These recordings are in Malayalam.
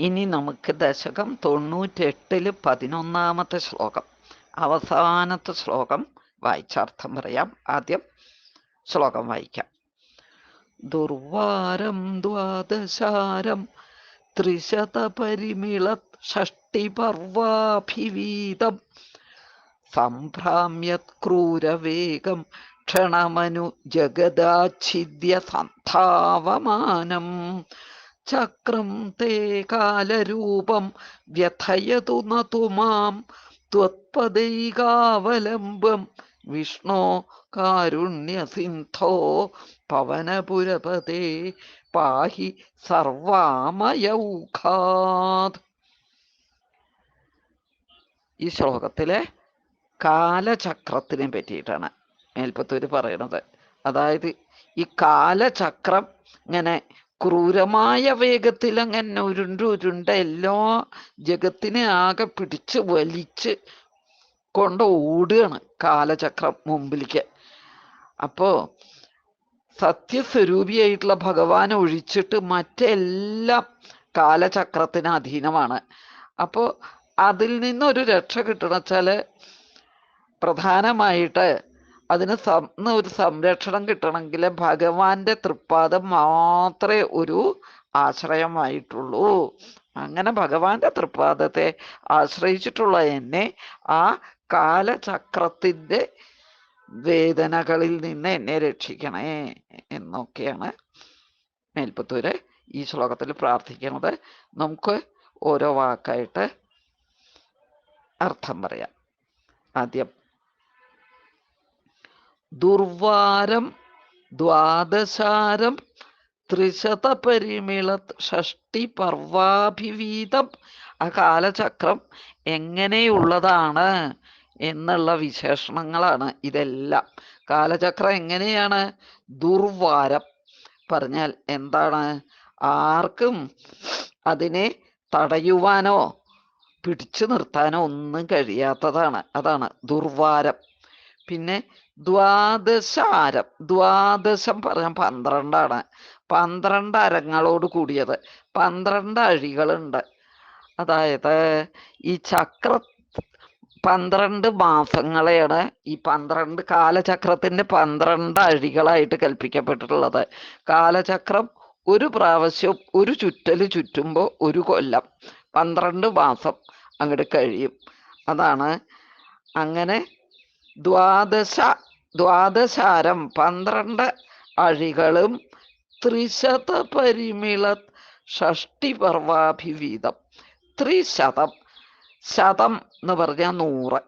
ഇനി നമുക്ക് ദശകം തൊണ്ണൂറ്റെട്ടിൽ പതിനൊന്നാമത്തെ ശ്ലോകം. അവസാനത്തെ ശ്ലോകം വായിച്ചാർത്ഥം പറയാം. ആദ്യം ശ്ലോകം വായിക്കാം. ദുർവാരം ദ്വാദശാരം ത്രിശതപരിമിള ഷഷ്ടിപർവാഭിവീതം സംഭ്രാമ്യത് ക്രൂരവേഗം ക്ഷണമനു ജഗദാച്ഛിദ്യ സന്ധാവമാനം ചക്രം തേ കാലരൂപം വ്യഥയതു നതു മാം ത്വത്പദൈകാവലംബം. വിഷ്ണോ കാരുണ്യസിന്ധോ പവനപുരപതേ പാഹി സർവാമയൗഖാത്. ഈ ശ്ലോകത്തിലെ കാലചക്രത്തിനെ പറ്റിയിട്ടാണ് മേൽപ്പത്തൂര് പറയണത്. അതായത് ഈ കാലചക്രം ഇങ്ങനെ ക്രൂരമായ വേഗത്തിൽ അങ്ങനെ ഉരുണ്ട് ഉരുണ്ട എല്ലാ ജഗത്തിനെ ആകെ പിടിച്ച് വലിച്ച് കൊണ്ട് ഓടുകയാണ് കാലചക്രം മുമ്പിലേക്ക്. അപ്പോ സത്യസ്വരൂപിയായിട്ടുള്ള ഭഗവാൻ ഒഴിച്ചിട്ട് മറ്റെല്ലാം കാലചക്രത്തിന് അധീനമാണ്. അപ്പോ അതിൽ നിന്നൊരു രക്ഷ കിട്ടണച്ചാൽ പ്രധാനമായിട്ട് അതിന് ഒരു സംരക്ഷണം കിട്ടണമെങ്കിൽ ഭഗവാന്റെ തൃപ്പാദം മാത്രമേ ഒരു ആശ്രയമായിട്ടുള്ളൂ. അങ്ങനെ ഭഗവാന്റെ തൃപ്പാദത്തെ ആശ്രയിച്ചിട്ടുള്ള എന്നെ ആ കാലചക്രത്തിന്റെ വേദനകളിൽ നിന്ന് എന്നെ രക്ഷിക്കണേ എന്നൊക്കെയാണ് മേൽപ്പത്തൂര് ഈ ശ്ലോകത്തിൽ പ്രാർത്ഥിക്കുന്നത്. നമുക്ക് ഓരോ വാക്കായിട്ട് അർത്ഥം പറയാം. ആദ്യം ദുർവാരം ദ്വാദശാരം ത്രിശതപരിമിള ഷഷ്ടി പർവാഭിവീതം ആ കാലചക്രം എങ്ങനെയുള്ളതാണ് എന്നുള്ള വിശേഷണങ്ങളാണ് ഇതെല്ലാം. കാലചക്രം എങ്ങനെയാണ്? ദുർവാരം പറഞ്ഞാൽ എന്താണ്? ആർക്കും അതിനെ തടയുവാനോ പിടിച്ചു നിർത്താനോ ഒന്നും കഴിയാത്തതാണ്. അതാണ് ദുർവാരം. പിന്നെ ദ്വാദശാരം. ദ്വാദശം പറഞ്ഞാൽ പന്ത്രണ്ടാണ്. പന്ത്രണ്ട് അരങ്ങളോട് കൂടിയത്. പന്ത്രണ്ട് അഴികളുണ്ട്. അതായത് ഈ ചക്ര പന്ത്രണ്ട് മാസങ്ങളെയാണ് ഈ പന്ത്രണ്ട് കാലചക്രത്തിന്റെ പന്ത്രണ്ട് അഴികളായിട്ട് കൽപ്പിക്കപ്പെട്ടിട്ടുള്ളത്. കാലചക്രം ഒരു പ്രാവശ്യം ഒരു ചുറ്റൽ ചുറ്റുമ്പോൾ ഒരു കൊല്ലം. പന്ത്രണ്ട് മാസം അങ്ങോട്ട് കഴിയും. അതാണ് അങ്ങനെ ദ്വാദശ ദ്വാദശാരം പന്ത്രണ്ട് അഴികളും ത്രിശത പരിമിള ഷഷ്ടി പർവാഭിവീതം. ത്രിശതം ശതം എന്ന് പറഞ്ഞാൽ നൂറ്.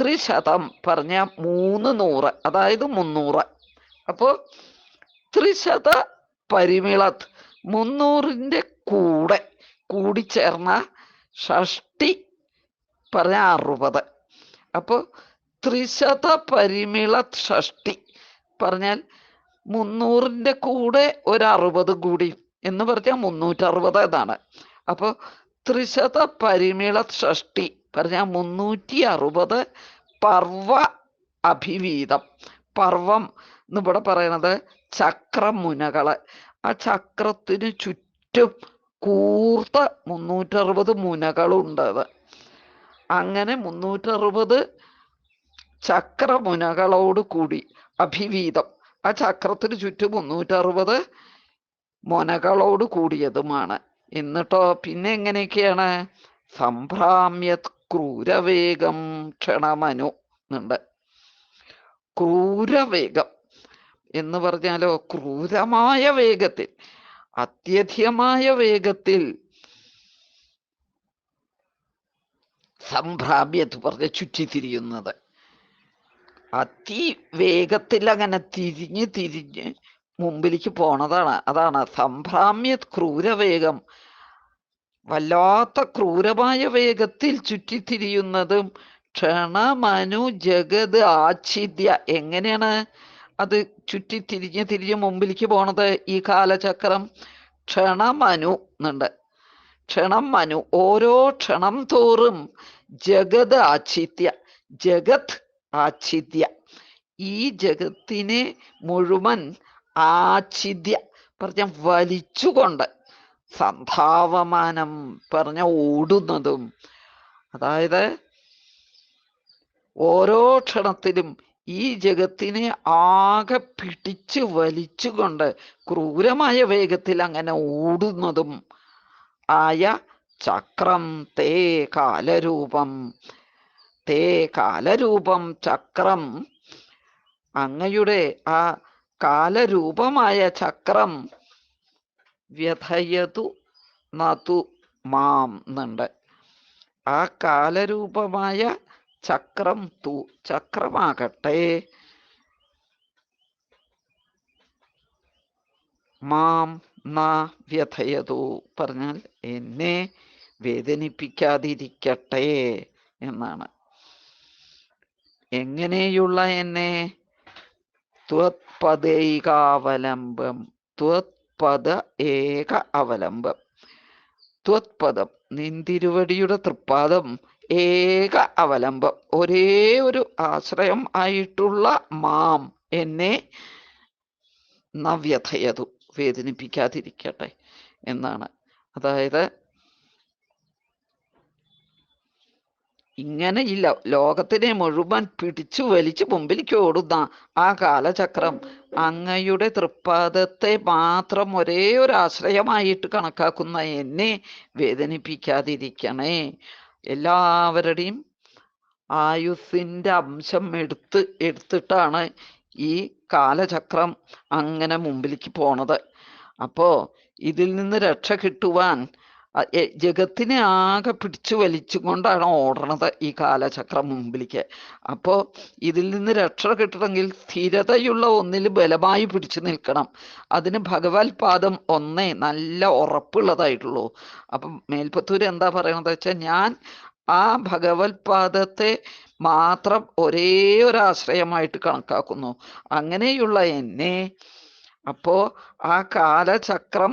ത്രിശതം പറഞ്ഞാൽ മൂന്ന് നൂറ് അതായത് മുന്നൂറ്. അപ്പോൾ ത്രിശത പരിമിളത്ത് മുന്നൂറിന്റെ കൂടെ കൂടിച്ചേർന്ന ഷഷ്ടി പറഞ്ഞ അറുപത്. അപ്പോൾ ത്രിശത പരിമിള ഷഷ്ടി പറഞ്ഞാൽ മുന്നൂറിന്റെ കൂടെ ഒരു അറുപത് കൂടി എന്ന് പറഞ്ഞാൽ മുന്നൂറ്ററുപത് എന്നാണ്. അപ്പോൾ ത്രിശത പരിമിള ഷഷ്ടി പറഞ്ഞാൽ മുന്നൂറ്റി അറുപത് പർവ അഭിവീതം. പർവം എന്നിവിടെ പറയണത് ചക്രമുനകൾ ആ ചക്രത്തിന് ചുറ്റും കൂർത്ത മുന്നൂറ്ററുപത് മുനകളുണ്ടത് അങ്ങനെ മുന്നൂറ്ററുപത് ചക്രമുനകളോട് കൂടി. അഭിവീതം. ആ ചക്രത്തിന് ചുറ്റും മുന്നൂറ്ററുപത് മുനകളോട് കൂടിയതുമാണ്. എന്നിട്ടോ പിന്നെ എങ്ങനെയൊക്കെയാണ്? സംഭ്രാമ്യ ക്രൂരവേഗം ക്ഷണമനു എന്നുണ്ട് ക്രൂരവേഗം എന്ന് പറഞ്ഞാലോ ക്രൂരമായ വേഗത്തിൽ അത്യധികമായ വേഗത്തിൽ സംഭ്രാമ്യത്ത് പറഞ്ഞ ചുറ്റിത്തിരിയുന്നത്. അതി വേഗത്തിൽ അങ്ങനെ തിരിഞ്ഞ് തിരിഞ്ഞ് മുമ്പിലേക്ക് പോണതാണ് അതാണ് സംഭ്രാമ്യ ക്രൂരവേഗം. വല്ലാത്ത ക്രൂരമായ വേഗത്തിൽ ചുറ്റിത്തിരിയുന്നതും ക്ഷണമനു ജഗത് ആച്ഛിദ്യ. എങ്ങനെയാണ് അത് ചുറ്റി തിരിഞ്ഞ് തിരിഞ്ഞ് മുമ്പിലേക്ക് പോണത് ഈ കാലചക്രം? ക്ഷണമനു എന്നുണ്ട് ക്ഷണം മനു ഓരോ ക്ഷണം തോറും ജഗത് ആച്ഛിദ്യ. ജഗത് ആച്ഛിദ്യ. ഈ ജഗത്തിനെ മുഴുവൻ ആച്ഛിദ്യ. പറഞ്ഞ വലിച്ചുകൊണ്ട് സന്ധാവമാനം പറഞ്ഞ ഓടുന്നതും അതായത് ഓരോ ക്ഷണത്തിലും ഈ ജഗത്തിനെ ആകെ പിടിച്ചു വലിച്ചുകൊണ്ട് ക്രൂരമായ വേഗത്തിൽ അങ്ങനെ ഓടുന്നതും ആയ ചക്രം തേ കാലരൂപം തേ കാലരൂപം ചക്രം. അങ്ങയുടെ ആ കാലരൂപമായ ചക്രം വ്യഥയതു നതു മാം എന്നുണ്ട് ആ കാലരൂപമായ ചക്രം തു ചക്രമാകട്ടെ. മാം ന വ്യഥയതു പറഞ്ഞാൽ എന്നെ വേദനിപ്പിക്കാതിരിക്കട്ടെ എന്നാണ്. എങ്ങനെയുള്ള എന്നെ? ത്വത്പദൈകാവലംബം. ത്വത്പദ ഏക അവലംബം. ത്വത്പദം നിന്തിരുവടിയുടെ തൃപ്പാദം ഏക അവലംബം. ഒരേ ഒരു ആശ്രയം ആയിട്ടുള്ള മാം എന്നെ നവ്യഥയതു വേദനിപ്പിക്കാതിരിക്കട്ടെ എന്നാണ്. അതായത് ഇങ്ങനെ ഇല്ല ലോകത്തിനെ മുഴുവൻ പിടിച്ചു വലിച്ചു മുമ്പിലേക്ക് ഓടുന്ന ആ കാലചക്രം അങ്ങയുടെ തൃപ്പാദത്തെ മാത്രം ഒരേ ഒരു ആശ്രയമായിട്ട് കണക്കാക്കുന്ന എന്നെ വേദനിപ്പിക്കാതിരിക്കണേ. എല്ലാവരുടെയും ആയുസ്സിന്റെ അംശം എടുത്ത് എടുത്തിട്ടാണ് ഈ കാലചക്രം അങ്ങനെ മുമ്പിലേക്ക് പോണത്. അപ്പോൾ ഇതിൽ നിന്ന് രക്ഷ കിട്ടുവാൻ ജഗത്തിനെ ആകെ പിടിച്ചു വലിച്ചുകൊണ്ടാണ് ഓടണത് ഈ കാലചക്രം മുമ്പിലേക്ക്. അപ്പോ ഇതിൽ നിന്ന് രക്ഷ കിട്ടണമെങ്കിൽ സ്ഥിരതയുള്ള ഒന്നിൽ ബലമായി പിടിച്ചു നിൽക്കണം. അതിന് ഭഗവത് പാദം ഒന്നേ നല്ല ഉറപ്പുള്ളതായിട്ടുള്ളൂ. അപ്പം മേൽപ്പത്തൂർ എന്താ പറയണത് വെച്ചാൽ ഞാൻ ആ ഭഗവത് പാദത്തെ മാത്രം ഒരേ ഒരു ആശ്രയമായിട്ട് കണക്കാക്കുന്നു. അങ്ങനെയുള്ള എന്നെ അപ്പോ ആ കാലചക്രം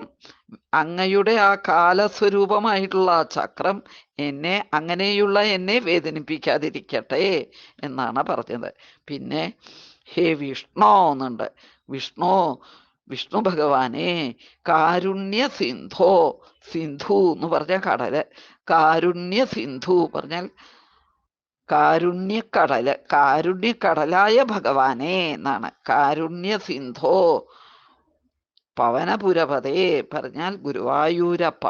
അങ്ങയുടെ ആ കാലസ്വരൂപമായിട്ടുള്ള ആ ചക്രം എന്നെ അങ്ങനെയുള്ള എന്നെ വേദനിപ്പിക്കാതിരിക്കട്ടെ എന്നാണ് പറഞ്ഞത്. പിന്നെ ഹേ വിഷ്ണു എന്നുണ്ട്. വിഷ്ണു വിഷ്ണു ഭഗവാനെ കാരുണ്യ സിന്ധോ സിന്ധു എന്ന് പറഞ്ഞ കടൽ കാരുണ്യ സിന്ധു പറഞ്ഞാൽ കാരുണ്യക്കടൽ കാരുണ്യക്കടലായ ഭഗവാനെ എന്നാണ്. കാരുണ്യ സിന്ധോ പവനപുരപതേ പറഞ്ഞാൽ ഗുരുവായൂരപ്പ.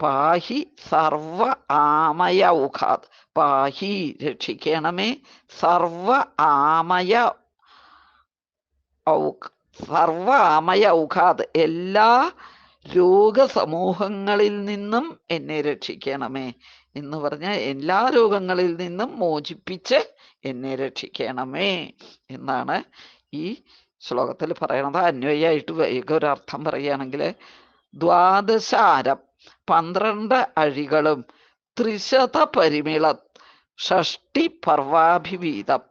പാഹി സർവ ആമയ ഉഖാത് പാഹി രക്ഷിക്കണമേ. സർവ ആമയ സർവ ആമയ ഉഖാത് എല്ലാ രോഗസമൂഹങ്ങളിൽ നിന്നും എന്നെ രക്ഷിക്കണമേ എന്ന് പറഞ്ഞാൽ എല്ലാ രോഗങ്ങളിൽ നിന്നും മോചിപ്പിച്ച് എന്നെ രക്ഷിക്കണമേ എന്നാണ് ഈ ശ്ലോകത്തിൽ പറയണത് അന്വയായിട്ട് വൈകി ഒരു അർത്ഥം പറയുകയാണെങ്കിൽ ദ്വാദശാരം പന്ത്രണ്ട് അഴികളും ത്രിശത പരിമിള ഷഷ്ടി പർവാഭിവീതം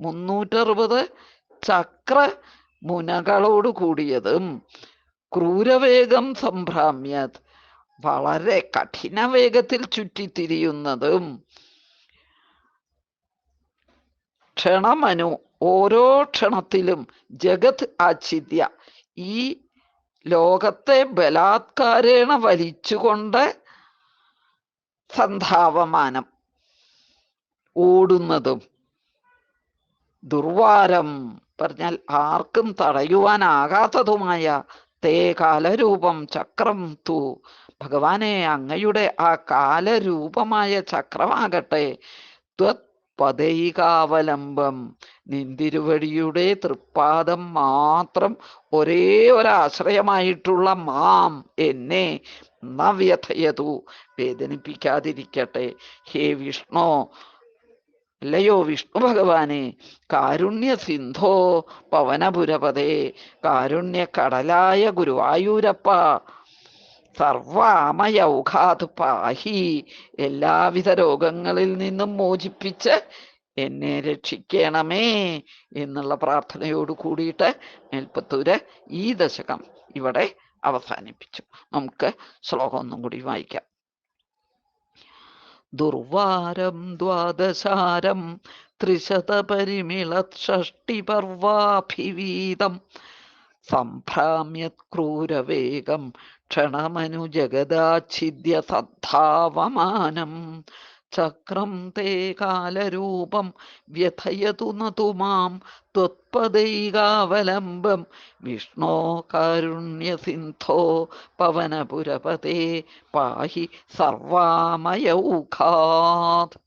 മുന്നൂറ്ററുപത് ചക്ര മുനകളോട് കൂടിയതും ക്രൂരവേഗം സംഭ്രാമ്യത് വളരെ കഠിന വേഗത്തിൽ ചുറ്റിത്തിരിയുന്നതും. ക്ഷണമനു ഓരോ ക്ഷണത്തിലും ജഗത് ആച്ഛിദ്യ. ഈ ലോകത്തെ ബലാത്കാരേണ വലിച്ചുകൊണ്ട് സന്ധാവമാനം ഓടുന്നതും ദുർവാരം പറഞ്ഞാൽ ആർക്കും തടയുവാനാകാത്തതുമായ തേ കാലരൂപം ചക്രം തു. ഭഗവാനെ അങ്ങയുടെ ആ കാലരൂപമായ ചക്രമാകട്ടെ. ത്വത് പദൈകാവലംബം നിന്തിരുവടിയുടെ തൃപ്പാദം മാത്രം ഒരേ ഒരാശ്രയമായിട്ടുള്ള മാം എന്നെ നവ്യഥയതു. വേദനിപ്പിക്കാതിരിക്കട്ടെ. ഹേ വിഷ്ണു. അല്ലയോ വിഷ്ണു ഭഗവാനെ. കാരുണ്യ സിന്ധോ പവനപുരപതേ. കാരുണ്യ കടലായ ഗുരുവായൂരപ്പ. സർവാമയൗഘാത് പാഹി എല്ലാവിധ രോഗങ്ങളിൽ നിന്നും മോചിപ്പിച്ച് എന്നെ രക്ഷിക്കണമേ എന്നുള്ള പ്രാർത്ഥനയോട് കൂടിയിട്ട് മേൽപ്പത്തൂര് ഈ ദശകം ഇവിടെ അവസാനിപ്പിച്ചു. നമുക്ക് ശ്ലോകം ഒന്നും കൂടി വായിക്കാം. ദുർവാരം ദ്വാദശാരം ത്രിശതപരിമിളത് ഷഷ്ടിപർവാഭിവീതം സംഭ്രാമ്യത് ക്രൂരവേഗം ക്ഷണമനു ജഗദാച്ഛിദ്യ സദ്ധാവമാനം ചക്രം തേ കാലരൂപം വ്യഥയതു നതു മാം. ത്വത്പദൈകാവലംബം. വിഷ്ണോ കാരുണ്യസിന്ധോ പവനപുരപതേ. പാഹി സർവാമയൗഖാത്